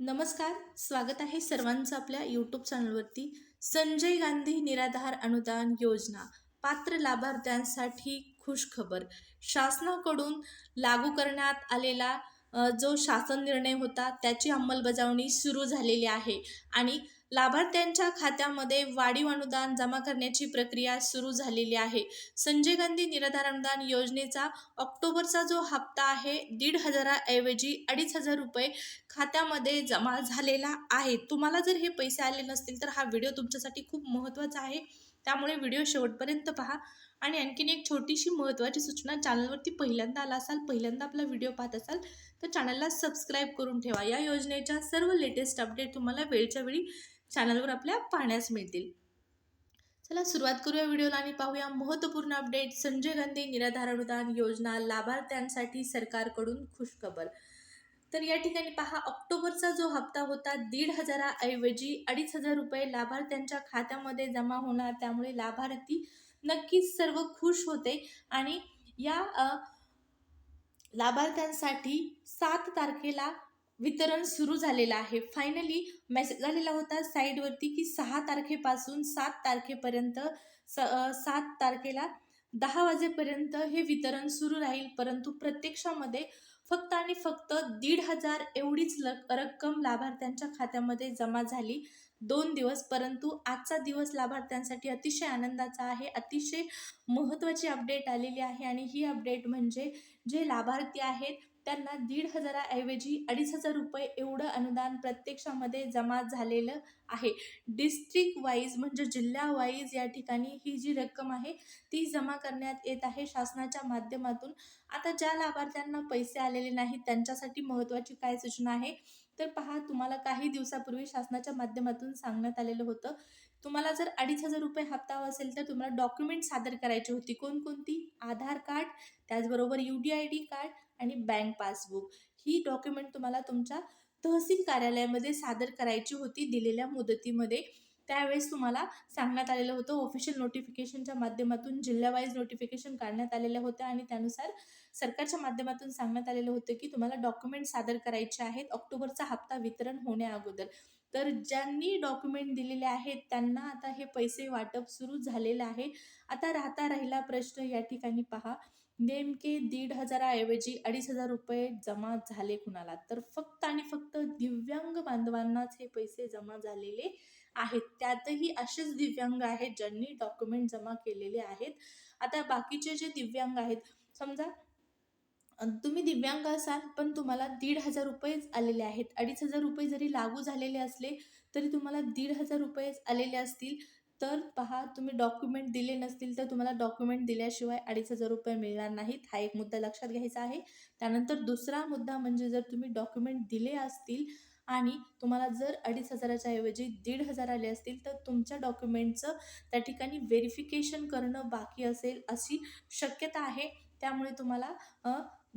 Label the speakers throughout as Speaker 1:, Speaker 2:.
Speaker 1: नमस्कार स्वागत आहे सर्वांचं आपल्या यूट्यूब चॅनलवरती संजय गांधी निराधार अनुदान योजना पात्र लाभार्थ्यांसाठी खुशखबर. शासनाकडून लागू करण्यात आलेला जो शासन निर्णय होता त्याची अंमलबजावणी सुरू झालेली आहे. आणि लाभार्थ्यांच्या खात्यामध्ये वाढीव अनुदान जमा करण्याची प्रक्रिया सुरू झालेली आहे. संजय गांधी निराधार अनुदान योजनेचा ऑक्टोबरचा जो हप्ता आहे दीड हजाराऐवजी अडीच हजार रुपये खात्यामध्ये जमा झालेला आहे. तुम्हाला जर हे पैसे आले नसतील तर हा व्हिडिओ तुमच्यासाठी खूप महत्त्वाचा आहे. त्यामुळे व्हिडिओ शेवटपर्यंत पहा. आणि आणखीन एक छोटीशी महत्त्वाची सूचना चॅनलवरती पहिल्यांदा आला असाल पहिल्यांदा आपला व्हिडिओ पाहत असाल तर चॅनलला सबस्क्राईब करून ठेवा. या योजनेच्या सर्व लेटेस्ट अपडेट तुम्हाला वेळच्या वेळी चॅनलवर आपल्या पाहण्यास मिळतील. चला सुरुवात करूया व्हिडिओला आणि पाहूया महत्त्वपूर्ण अपडेट. संजय गांधी निराधार अनुदान योजना लाभार्थ्यांसाठी सरकारकडून खुशखबर. तर या ठिकाणी पहा ऑक्टोबरचा जो हप्ता होता दीड हजाराऐवजी अडीच हजार रुपये लाभार्थ्यांच्या खात्यामध्ये जमा होणार. त्यामुळे लाभार्थी नक्कीच सर्व खुश होते आणि या लाभार्थ्यांसाठी सात तारखेला वितरण सुरू झालेलं आहे. फायनली मेसेज झालेला होता साईडवरती की सहा तारखेपासून सात तारखेपर्यंत स सात तारखेला दहा वाजेपर्यंत हे वितरण सुरू राहील. परंतु प्रत्यक्षामध्ये फक्त आणि फक्त दीड हजार एवढीच ल रक्कम लाभार्थ्यांच्या खात्यामध्ये जमा झाली दोन दिवस. परंतु आजचा दिवस लाभार्थ्यांसाठी अतिशय आनंदाचा आहे. अतिशय महत्त्वाची अपडेट आलेली आहे आणि ही अपडेट म्हणजे जे लाभार्थी आहेत त्यांना दीड हजाराऐवजी अडीच हजार रुपये एवढं अनुदान प्रत्यक्षामध्ये जमा झालेलं आहे. डिस्ट्रिक्ट वाईज म्हणजे जिल्ह्यावाईज या ठिकाणी ही जी रक्कम आहे ती जमा करण्यात येत आहे शासनाच्या माध्यमातून. आता ज्या लाभार्थ्यांना पैसे आलेले नाहीत त्यांच्यासाठी महत्त्वाची काय सूचना आहे? तर पहा तुम्हाला काही दिवसापूर्वी शासनाच्या माध्यमातून सांगण्यात आलेलं होतं तुम्हाला जर अडीच हजार रुपये हप्ता हवा असेल तर तुम्हाला डॉक्युमेंट सादर करायची होती. कोणकोणती? आधार कार्ड त्याचबरोबर U D I D card आणि बँक पासबुक ही डॉक्युमेंट तुम्हाला तुमच्या तहसील कार्यालयामध्ये सादर करायची होती दिलेल्या मुदतीमध्ये. त्यावेळेस तुम्हाला सांगण्यात आलेलं होतं ऑफिशियल नोटिफिकेशनच्या माध्यमातून जिल्ह्यावाईज नोटिफिकेशन काढण्यात आलेलं होत्या आणि त्यानुसार सरकारच्या माध्यमातून सांगण्यात आलेलं होतं की तुम्हाला डॉक्युमेंट सादर करायचे आहेत. ऑक्टोबरचा हप्ता वितरण होण्या अगोदर. तर ज्यांनी डॉक्युमेंट दिलेले आहेत त्यांना आता हे पैसे वाटप सुरू झालेलं आहे. आता राहता राहिला प्रश्न या ठिकाणी पहा. नेमके दीड हजाराऐवजी अडीच हजार रुपये जमा झाले कुणाला? तर फक्त आणि फक्त दिव्यांग बांधवांनाच हे पैसे जमा झालेले आहेत. त्यातही असेच दिव्यांग आहेत ज्यांनी डॉक्युमेंट जमा केलेले आहेत. आता बाकीचे जे दिव्यांग आहेत समजा तुम्ही दिव्यांग असाल पण तुम्हाला दीड हजार रुपयेच आलेले आहेत. अडीच हजार रुपये जरी लागू झालेले असले तरी तुम्हाला दीड हजार रुपयेच आलेले असतील. तर पहा तुम्ही डॉक्युमेंट दिले नसतील तर तुम्हाला डॉक्युमेंट दिल्याशिवाय अडीच हजार रुपये मिळणार नाहीत. हा एक मुद्दा लक्षात घ्यायचा आहे. त्यानंतर दुसरा मुद्दा म्हणजे जर तुम्ही डॉक्युमेंट दिले असतील आणि तुम्हाला जर अडीच हजाराच्या ऐवजी दीड हजार आले असतील तर तुमच्या डॉक्युमेंटचं त्या ठिकाणी व्हेरिफिकेशन करणं बाकी असेल अशी शक्यता आहे. त्यामुळे तुम्हाला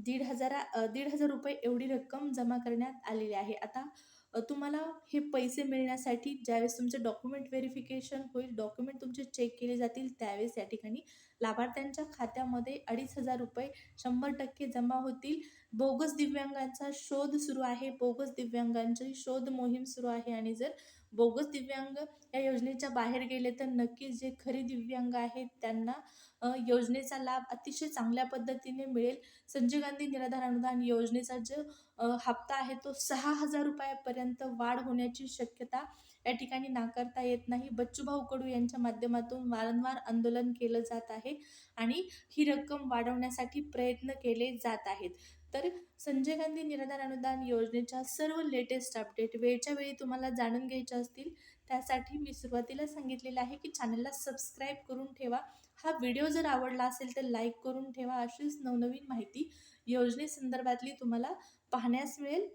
Speaker 1: दीड हजारा दीड हजार रुपये एवढी रक्कम जमा करण्यात आलेली आहे. आता तुम्हाला हे पैसे मिळण्यासाठी ज्यावेळेस तुमचे डॉक्युमेंट व्हेरिफिकेशन होईल डॉक्युमेंट तुमचे चेक केले जातील त्यावेळेस या ठिकाणी लाभार्थ्यांच्या खात्यामध्ये अडीच हजार रुपये शंभर टक्के जमा होतील. बोगस दिव्यांगांचा शोध सुरू आहे. बोगस दिव्यांगांची शोध मोहीम सुरू आहे आणि जर बोगस दिव्यांग या योजनेच्या बाहेर गेले तर नक्कीच जे खरे दिव्यांग आहेत त्यांना योजनेचा लाभ अतिशय चांगल्या पद्धतीने मिळेल. संजय गांधी निराधार अनुदान योजनेचा जो हप्ता आहे तो सहा हजार रुपयापर्यंत वाढ होण्याची शक्यता या ठिकाणी नाकारता येत नाही. बच्चूभाऊ कडू यांच्या माध्यमातून वारंवार आंदोलन केलं जात आहे आणि ही रक्कम वाढवण्यासाठी प्रयत्न केले जात आहेत. तर संजय गांधी निराधार अनुदान योजनेच्या सर्व लेटेस्ट अपडेट वेळच्या वेळी तुम्हाला जाणून घ्यायच्या असतील. त्यासाठी मी सुरुवातीला सांगितलेलं आहे की चॅनलला सबस्क्राईब करून ठेवा. हा व्हिडिओ जर आवडला असेल तर लाईक करून ठेवा. अशीच नवनवीन माहिती योजनेसंदर्भातली तुम्हाला पाहण्यास मिळेल.